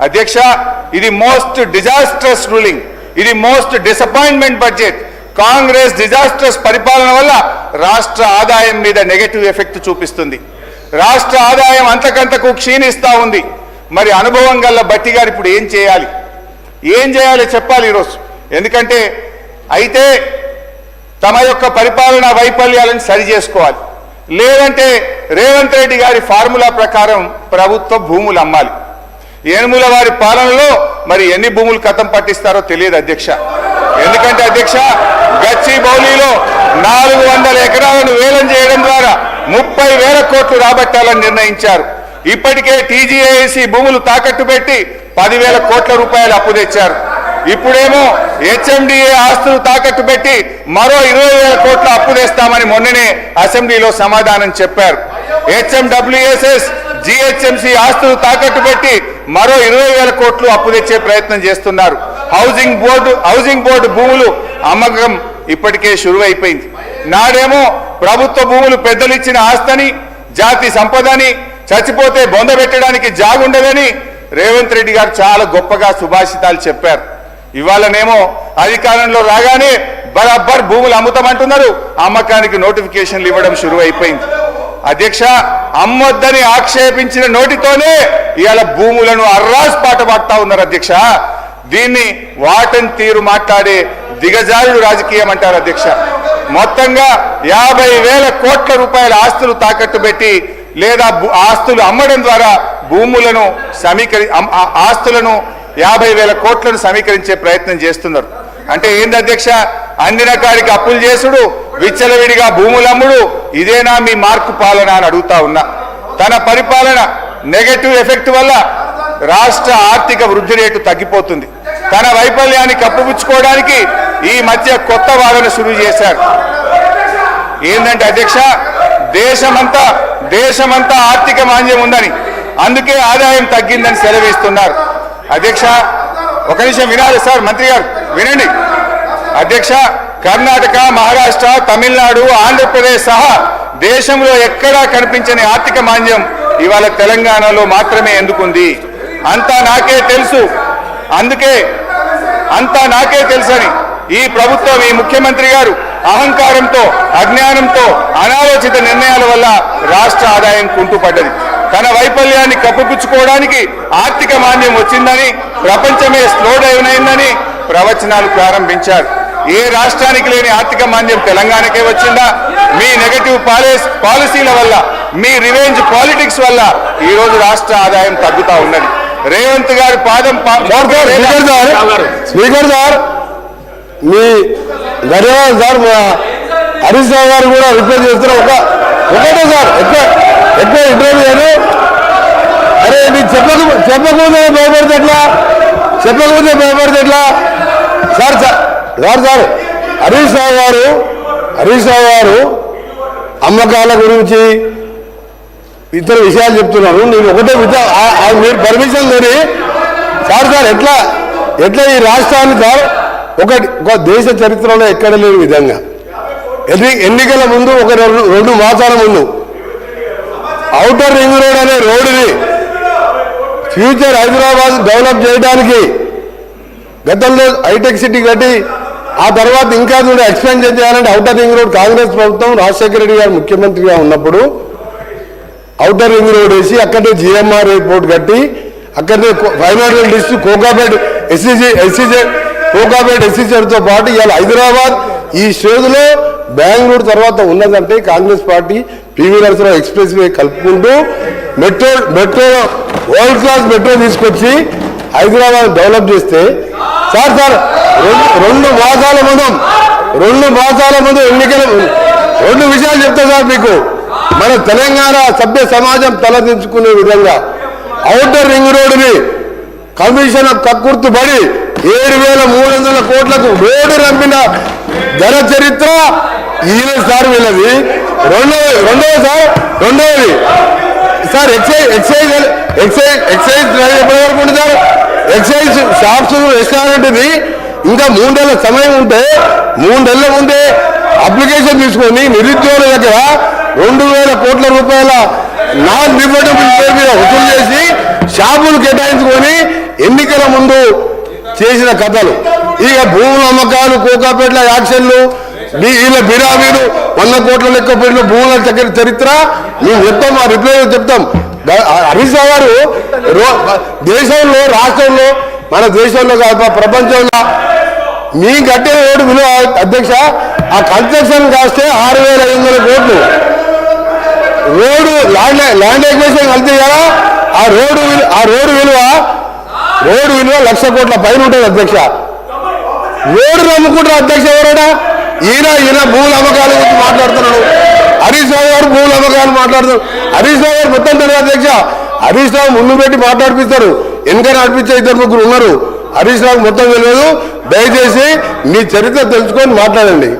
అధ్యక్ష ఇది most disastrous ruling. ఇది most disappointment budget. Congress disastrous పరిపాలన వల్ల రాష్ట్ర ఆదాయం మీద నెగటివ్ ఎఫెక్ట్ చూపిస్తుంది. రాష్ట్ర ఆదాయం అంతకంతకు క్షీణిస్తూ ఉంది. మరి అనుభవం గల్ల బట్టి గారు ఇప్పుడు ఏం చేయాలి? ఏం చేయాలి చెప్పాలి ఈరోజు? ఎందుకంటే అయితే తమ యొక్క పరిపాలన వైఫల్యాలను సరి చేసుకోవాలి. లేదంటే రేవంత్ రెడ్డి గారి ఫార్ములా ప్రకారం ప్రభుత్వ భూములు అమ్మాలి. ఏనుముల వారి పాలనలో మరి ఎన్ని భూములు కథం పట్టిస్తారో తెలియదు అధ్యక్ష. ఎందుకంటే అధ్యక్ష గచ్చి బౌలీలో నాలుగు వందల ఎకరాలను వేలం చేయడం ద్వారా ముప్పై వేల కోట్లు రాబట్టాలని నిర్ణయించారు. ఇప్పటికే టీజీఏసీ భూములు తాకట్టు పెట్టి పదివేల కోట్ల రూపాయలు అప్పు తెచ్చారు. ఇప్పుడేమో హెచ్ఎండిఏ ఆస్తులు తాకట్టు పెట్టి మరో ఇరవై వేల కోట్ల అప్పు తెస్తామని మొన్ననే అసెంబ్లీలో సమాధానం చెప్పారు. హెచ్ఎండబ్ల్యూఎస్ఎస్ జిహెచ్ఎంసి ఆస్తులు తాకట్టు పెట్టి మరో ఇరవై వేల కోట్లు అప్పు తెచ్చే ప్రయత్నం చేస్తున్నారు. హౌసింగ్ బోర్డు హౌసింగ్ బోర్డు భూములు అమ్మకం ఇప్పటికే షురువైపోయింది. నాడేమో ప్రభుత్వ భూములు పెద్దలు ఇచ్చిన ఆస్తని జాతి సంపదని చచ్చిపోతే బొంద పెట్టడానికి జాగుండదని రేవంత్ రెడ్డి గారు చాలా గొప్పగా సుభాషితాలు చెప్పారు. ఇవాళనేమో అధికారంలో రాగానే బరాబర్ భూములు అమ్ముతామంటున్నారు. అమ్మకానికి నోటిఫికేషన్లు ఇవ్వడం షురు అయిపోయింది అధ్యక్ష అమ్మొద్దని ఆక్షేపించిన నోటితోనే ఇవాళ భూములను అర్రాస్ పాట పాడుతా ఉన్నారు అధ్యక్ష. దీన్ని వాటన్ తీరు మాట్లాడే దిగజారుడు రాజకీయం అంటారు అధ్యక్ష. మొత్తంగా యాభై వేల కోట్ల రూపాయల ఆస్తులు తాకట్టు పెట్టి లేదా భూ- ఆస్తులు అమ్మడం ద్వారా భూములను సమీకరి ఆస్తులను యాభై వేల కోట్లను సమీకరించే ప్రయత్నం చేస్తున్నారు. అంటే ఏంది అధ్యక్ష? అందిన కాడికి అప్పులు చేసుడు విచ్చలవిడిగా భూములమ్ముడు ఇదేనా మీ మార్కు పాలన అని అడుగుతా ఉన్నా. తన పరిపాలన నెగటివ్ ఎఫెక్ట్ వల్ల రాష్ట్ర ఆర్థిక వృద్ధి రేటు తగ్గిపోతుంది. తన వైఫల్యాన్ని కప్పుపుచ్చుకోవడానికి ఈ మధ్య కొత్త వాదన శురు చేశారు. ఏంటంటే అధ్యక్ష దేశమంతా దేశమంతా ఆర్థిక మాంద్యం ఉందని అందుకే ఆదాయం తగ్గిందని సెలవిస్తున్నారు. అధ్యక్ష ఒక నిమిషం వినాలి సార్ మంత్రి గారు వినండి. అధ్యక్ష కర్ణాటక మహారాష్ట్ర తమిళనాడు ఆంధ్రప్రదేశ్ సహా దేశంలో ఎక్కడా కనిపించని ఆర్థిక మాంద్యం ఇవాళ తెలంగాణలో మాత్రమే ఎందుకుంది? అంతా నాకే తెలుసు. అందుకే అంతా నాకే తెలుసని ఈ ప్రభుత్వం ఈ ముఖ్యమంత్రి గారు అహంకారంతో అజ్ఞానంతో అనాలోచిత నిర్ణయాల వల్ల రాష్ట్ర ఆదాయం కుంటుపడ్డది. తన వైఫల్యాన్ని కప్పుపుచ్చుకోవడానికి ఆర్థిక మాంద్యం వచ్చిందని ప్రపంచమే స్లో డౌన్ అయిందని ప్రవచనాలు ప్రారంభించారు. ఏ రాష్ట్రానికి లేని ఆర్థిక మాంద్యం తెలంగాణకే వచ్చిందా? మీ నెగటివ్ పాలిస్ పాలసీల వల్ల మీ రివెంజ్ పాలిటిక్స్ వల్ల ఈ రోజు రాష్ట్ర ఆదాయం తగ్గుతా ఉన్నది. రేవంత్ గారి పాదం స్పీకర్ సార్ సార్ మీ ధన్యవాదాలు సార్ మా హరీష్ రావు గారు కూడా రిక్వెస్ట్ చేస్తున్నారు. ఒక ఒకటే సార్ ఎక్కువ ఎక్కువ ఇంటర్వ్యూ అరే నీకు చెప్పక చెప్పకపోతే భయపడితే ఎట్లా? చెప్పకపోతే భయపడితే ఎట్లా? Sir sir sir Harish Rao గారు హరీష్ రావు గారు అమ్మకాల గురించి ఇతర విషయాలు చెప్తున్నారు. నేను ఒకటే ఆ- మీరు పర్మిషన్ లేని సార్ సార్ ఎట్లా ఎట్లా ఈ రాష్ట్రాన్ని సార్ ఒక ఒక దేశ చరిత్రలో ఎక్కడ లేని విధంగా. ఎన్ని ఎన్నికల ముందు ఒక రెండు రెండు మాసాల ముందు అవుటర్ రింగ్ రోడ్ అనే రోడ్డుని ఫ్యూచర్ హైదరాబాద్ డెవలప్ చేయడానికి గతంలో హైటెక్ సిటీ కట్టి ఆ తర్వాత ఇంకా చూడ ఎక్స్పెన్షన్ చేయాలంటే ఔటర్ రింగ్ రోడ్ కాంగ్రెస్ ప్రభుత్వం రాజశేఖర రెడ్డి గారు ముఖ్యమంత్రిగా ఉన్నప్పుడు ఔటర్ రింగ్ రోడ్ వేసి అక్కడే జిఎంఆర్ ఎయిర్పోర్ట్ కట్టి అక్కడనే financial district Kokapet SCG SCJ Kokapet ఎస్సీజీతో పాటు ఇవాళ హైదరాబాద్ ఈ స్టేజ్లో బెంగళూరు తర్వాత ఉన్నదంటే Congress party PV Narasimharao expressway కలుపుకుంటూ metro metro world class metro తీసుకొచ్చి హైదరాబాద్ డెవలప్ చేస్తే సార్ సార్ రెండు రెండు మాసాల ముందు రెండు మాసాల ముందు ఎన్నికలు రెండు విషయాలు చెప్తా సార్ మీకు మన తెలంగాణ సభ్య సమాజం తలదించుకునే విధంగా అవుటర్ రింగ్ రోడ్డుని కమిషన్ కక్కుర్తు పడి ఏడు వేల మూడు వందల కోట్లకు రోడ్డు రంపిన ధర చరిత్ర ఈయన సార్ వీళ్ళది రెండవ రెండవ సార్ రెండవది sir excise excise excise excise drive ఎప్పటి వరకు సార్ ఎక్సైజ్ షాప్స్ రెస్టారెంట్ ఇది ఇంకా మూడేళ్ళ సమయం ఉంటే మూడేళ్ళ ముందే అప్లికేషన్ తీసుకొని నిరుద్యోగుల దగ్గర రెండు వేల కోట్ల రూపాయల నాన్ రిఫండబుల్ పేరు మీద వసూలు చేసి షాపులు కేటాయించుకొని ఎన్నికల ముందు చేసిన కథలు. ఇక భూముల అమ్మకాలు కోకాపేట్ల యాక్షన్లు వీళ్ళ బిరామీలు వంద కోట్ల లెక్క పెట్టిన భూముల దగ్గర చరిత్ర మేము చెప్తాం ఆ రిప్లై చెప్తాం. హరీష్ గారు దేశంలో రాష్ట్రంలో మన దేశంలో కాదు ప్రపంచంలో. మీ కట్టే ఓటు విలువ అధ్యక్ష ఆ కన్స్ట్రక్షన్ కాస్తే ఆరు వేల ఐదు వందల కోట్లు. రోడ్డు ల్యాండ్ ల్యాండ్ ఎక్వేషన్ కలిసి కదా ఆ రోడ్డు విలువ ఆ రోడ్డు విలువ రోడ్డు విలువ లక్ష కోట్ల పైన ఉంటుంది అధ్యక్ష. రోడ్డు నమ్ముకుంటారు అధ్యక్ష ఎవరైనా? ఈయన ఈయన భూముల అమ్మకాల గురించి మాట్లాడుతున్నాడు. హరీష్ రావు గారు భూముల అమ్మకాలు మాట్లాడుతున్నాడు హరీష్ రావు గారు మొత్తం తెలియదు అధ్యక్ష. హరీష్ రావు ముందు పెట్టి మాట్లాడిపిస్తారు. వెనక నడిపించే ఇద్దరు ముగ్గురు ఉన్నారు. హరీష్ రావు మొత్తం తెలియదు. దయచేసి మీ చరిత్ర తెలుసుకొని మాట్లాడండి.